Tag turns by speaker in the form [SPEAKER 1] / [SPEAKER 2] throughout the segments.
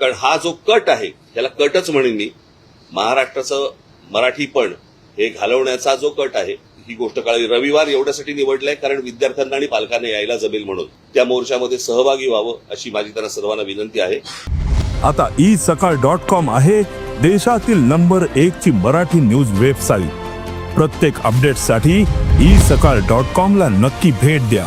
[SPEAKER 1] कारण हा जो कट आहे त्याला कटच म्हणेन मी. महाराष्ट्राचं मराठीपण हे घालवण्याचा जो कट आहे ही गोष्ट कळाली रविवार एवढ्यासाठी निवडलाय कारण विद्यार्थ्यांना आणि पालकांना यायला जमेल म्हणून. त्या मोर्चामध्ये सहभागी व्हावं अशी माझी त्यांना सर्वांना विनंती आहे.
[SPEAKER 2] आता ई सकाळ डॉट कॉम आहे देशातील नंबर एक ची मराठी न्यूज वेबसाईट. प्रत्येक अपडेटसाठी ई सकाळ डॉट कॉम ला नक्की भेट द्या.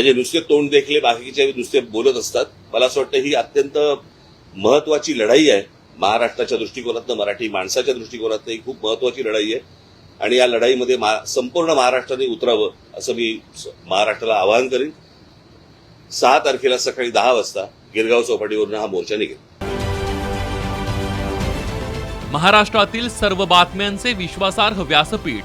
[SPEAKER 1] म्हणजे नुसते तोंड देखले बाकीचे नुसते बोलत असतात. मला असं वाटतं ही अत्यंत महत्वाची लढाई आहे. महाराष्ट्राच्या दृष्टिकोनातनं मराठी माणसाच्या दृष्टिकोनातनं ही खूप महत्वाची लढाई आहे. आणि या लढाईमध्ये मा- संपूर्ण महाराष्ट्राने उतरावं असं मी महाराष्ट्राला आवाहन करेन. सहा तारखेला सकाळी दहा वाजता गिरगाव चौपाटीवरून हा मोर्चा निघेल.
[SPEAKER 3] महाराष्ट्रातील सर्व बातम्यांचे विश्वासार्ह व्यासपीठ